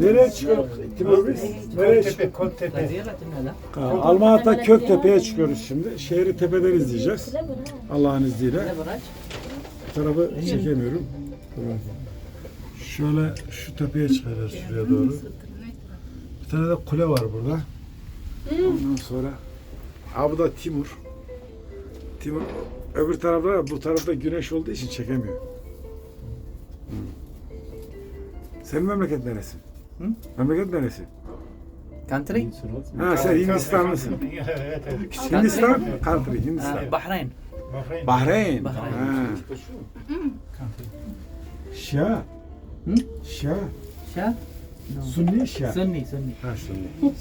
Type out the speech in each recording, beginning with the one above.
Nereye çıkıyoruz? Nereye çıkıyoruz? Ha, Almanya'da Köktepe'ye çıkıyoruz şimdi. Şehri tepeden izleyeceğiz. Allah'ın izniyle. Bu tarafı çekemiyorum. Şöyle şu tepeye çıkacağız şuraya doğru. Bir tane de kule var burada. Ondan sonra Abi da Timur. Timur öbür tarafta bu tarafta güneş olduğu için çekemiyor. Senin memleket neresi? Hı? Memleket neresi? Country? Ha sen Hindistanlısın. Evet, evet. Hindistan, country, Hindistan. Bahrain. Bahreyn. Bahreyn. Bahreyn. Ha. Şia. Hı? Şia. No. Sunni Şia. Sunni, Sunni. Ha Sunni.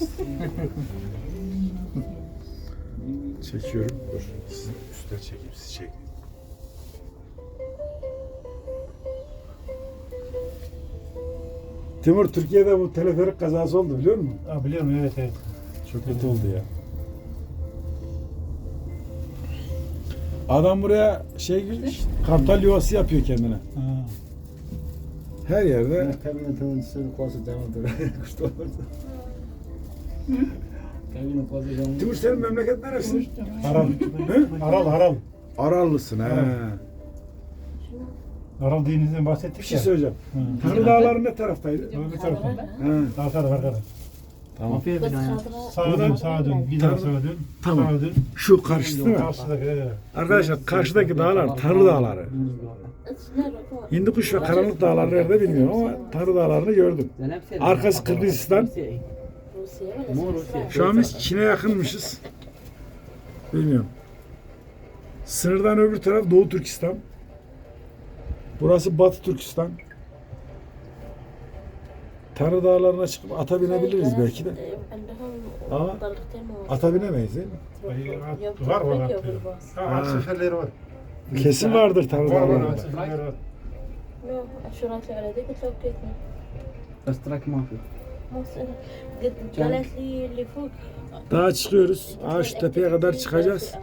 Çekiyorum. Dur. Sizi üstten çekeyim. Siz çekin. Timur Türkiye'de bu teleferik kazası oldu biliyor musun? Aa, biliyorum evet evet. Çok kötü oldu ya. Adam buraya şey kartal yuvası yapıyor kendine. Ha. Her yerde Caminhando sendo quase down Gostou? Caminhando quase down. Timur senin memleket neresi? Aral. Hı? Aral, Aral. Arallısın ha. Aral denizinden bahsettik Bir şey ya. söyleyeceğim. Hı. Tanrı Dağları ne taraftaydı? Öbür tarafta. Ha, Arkada, arkada. tamam. Sağa dön, sağa dön. Bir daha sağa dön. Tamam. Sağa dön. Şu karşısı değil mi? Karşıdaki, evet. Arkadaşlar karşıdaki dağlar Tanrı Dağları. Hindikuş ve Karanlık Dağları nerede bilmiyorum ama Tanrı Dağları'nı gördüm. Arkası Kırgızistan. Şu an biz Çin'e yakınmışız. Bilmiyorum. Sınırdan öbür taraf Doğu Türkistan. Burası Batı Türkistan. Tanrı dağlarına çıkıp ata binebiliriz belki de. Ama ata binemeyiz değil mi? Var var at. Ha, seferleri var. Kesin vardır Tanrı dağlarında. Yok, şuran şöyle çok kötü. Istrak mafya. Daha çıkıyoruz. Ağaç tepeye kadar çıkacağız.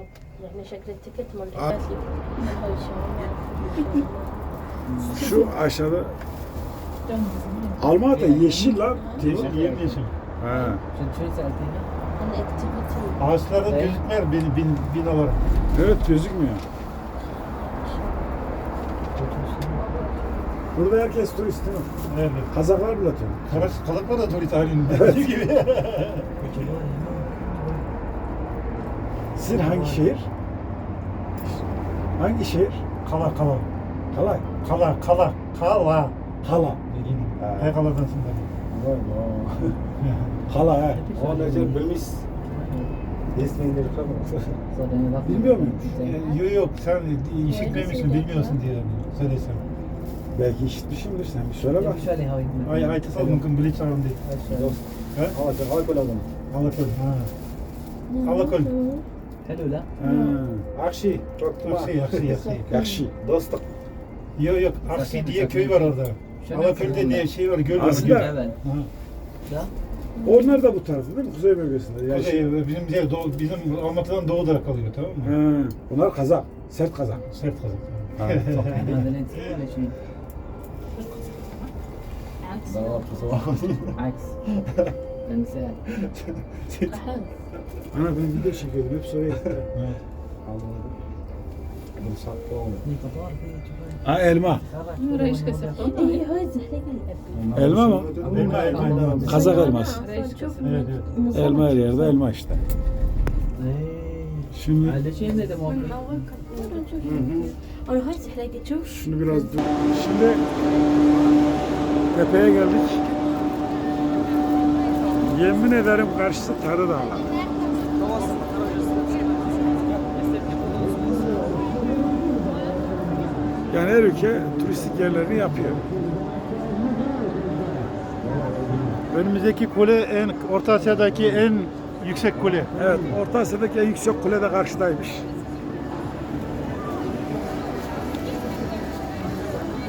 Şu aşağıda Almanya yeşil lan. Yeşil, yeşil. yeşil. Ha. Ağaçlarda gözükmüyor bin, bin, binalar. Evet gözükmüyor. Burada herkes turist değil mi? Evet. Kazaklar bile turist. Kazaklar da turist halinde. Evet. gibi. Sizin hangi şehir? Hangi şehir? Kala kala. Kala. Kala, kala, kala. Kala. Dediğim gibi. Ha. Hey kaladansın dedi. Vay vay. Kala he. O nece bilmiş. Resmiyeleri kalmadı. Bilmiyor muymuş? Yok yok sen işitmemişsin bilmiyorsun diye söylesem. Belki işitmişimdir sen. Bir söyle bak. Ay ay tasal mümkün bilinç aram değil. Ha? Hadi alkol alalım. Alakol. Ha. Alakol. Hello la. Ha. Akşi. Çok Yakşı yakşı yakşı. Dostluk. Yok yok. Aksi Sakın, diye köy var orada. Şöyle Alakır'da ne şey var göl var. Aslında- göl. Evet. Ya. Onlar da bu tarzda değil mi? Kuzey bölgesinde. Yani şey- bizim diğer doğu, bizim Almatı'dan doğuda kalıyor tamam mı? He, bunlar Kazak. Sert Kazak. Sert kazık. Ha, Madeniyeti var için. Aks. Ben size. Ana ben video. Hep soruya gitti. Allah Allah. Ha elma. Elma mı? Elma, elma. Kazak elması. Evet, evet. Elma her yerde elma işte. Şimdi Şunu biraz dur. Şimdi tepeye geldik. Yemin ederim karşısı Tarı Dağları. Yani her ülke turistik yerlerini yapıyor. Önümüzdeki kule en Orta Asya'daki en yüksek kule. Evet, Orta Asya'daki en yüksek kule de karşıdaymış.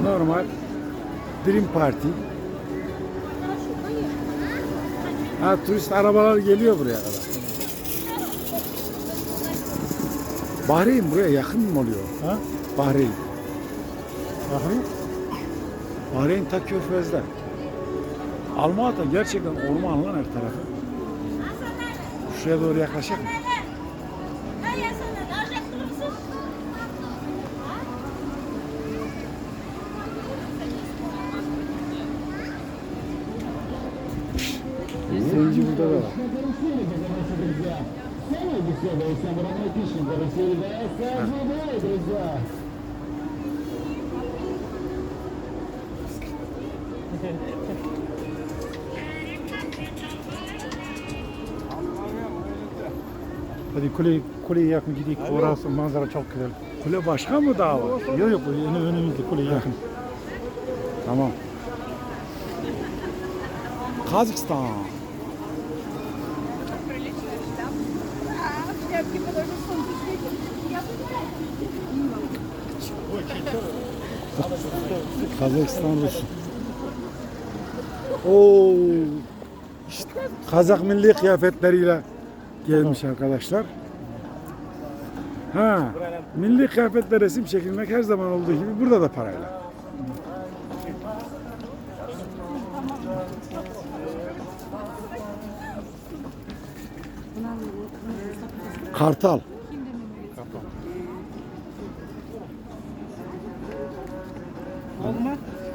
Normal Dream Party. Ha, turist arabalar geliyor buraya kadar. Bahreyn buraya yakın mı oluyor? Ha? Bahreyn. Bakın. Bahreyn ta körfezde. Almata gerçekten orman lan her tarafı. Şuraya doğru yaklaşalım. Zenci burada da var. Hadi kule, kuleye yakın gidelim. Orası manzara çok güzel. Kule başka mı daha var? Yok yok önü, önümüzde kule yakın. Tamam. Kazakistan. Kazakistan Rus. Oo. İşte Kazak milli kıyafetleriyle gelmiş arkadaşlar. Ha, milli kıyafetle resim çekilmek her zaman olduğu gibi burada da parayla. Kartal.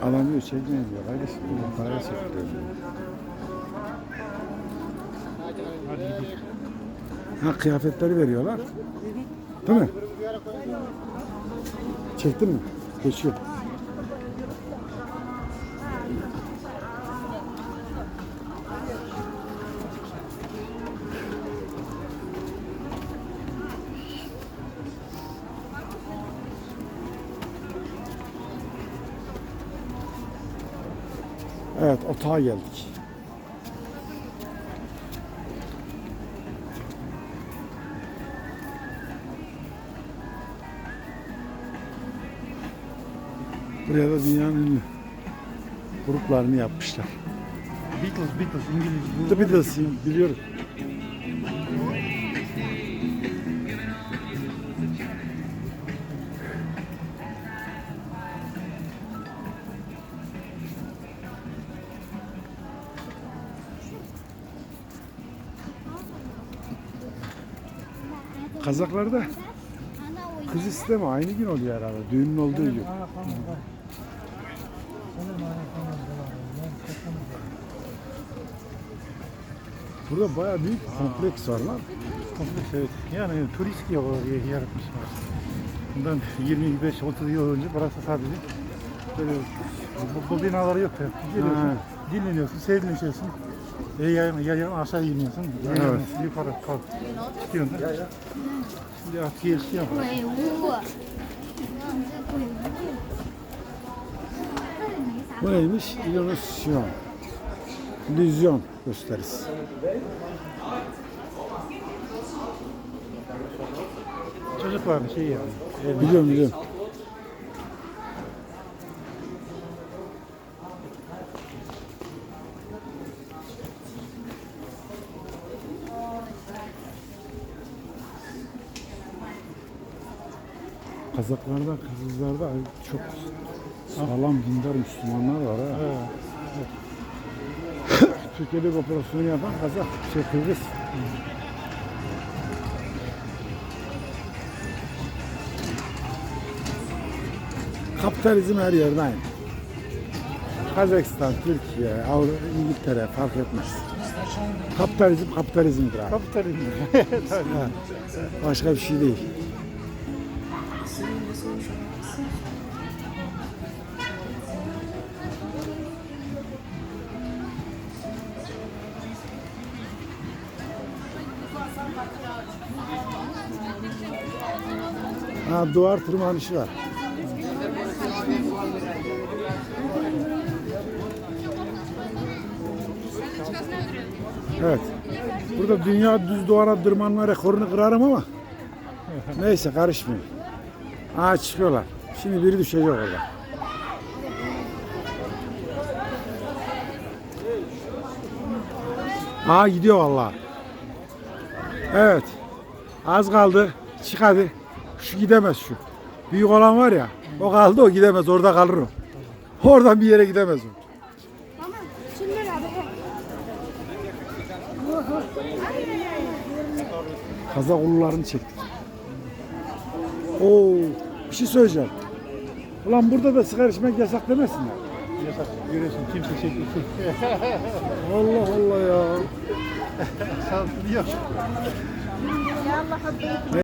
Adam diyor çekmeyin diyor. Kardeşim paraya çekiliyor. Ha kıyafetleri veriyorlar. Değil mi? Çektin mi? Geçiyor. Evet, otağa geldik. Buraya da dünyanın ünlü gruplarını yapmışlar. Beatles, Beatles, İngiliz. The Beatles biliyorum. Kazaklarda kız isteme aynı gün oluyor herhalde. Düğünün olduğu gün. Burada bayağı büyük kompleks var lan. Kompleks evet. Yani turist oraya yaratmışlar. Bundan 25-30 yıl önce burası sadece böyle bu, bu binaları yok. ya. Geliyorsun, Ha. dinleniyorsun, serinleşiyorsun. E, yayan, yayan aşağı iniyorsun. Yayan Evet. yukarı kalk. Çıkıyorsun. Şimdi artık. 鬼屋。Bu neymiş? İllüzyon. İllüzyon gösterisi. Çocukların şeyi yani. El- Biliyorum biliyorum. Kazaklarda, Kırgızlarda çok sağlam dindar Müslümanlar var ha. Evet. Türkiye'de operasyonu yapan Kazak, şey Kırgız. Kapitalizm her yerde aynı. Kazakistan, Türkiye, Avrupa, İngiltere fark etmez. Kapitalizm kapitalizmdir abi. Kapitalizm. Başka bir şey değil. Ha, duvar tırmanışı var. Evet. Burada dünya düz duvara tırmanma rekorunu kırarım ama neyse karışmıyor. Aa çıkıyorlar. Şimdi biri düşecek orada. Aa gidiyor vallahi. Evet. Az kaldı. Çık hadi. Şu gidemez şu. Büyük olan var ya. O kaldı o gidemez. Orada kalır o. Oradan bir yere gidemez o. Kazak ulularını çektik. Oo, bir şey söyleyeceğim. Ulan burada da sigara içmek yasak demesinler. Yasak. Görüyorsun kimse çekmiyor. Allah Allah ya. Sağlıklı yok.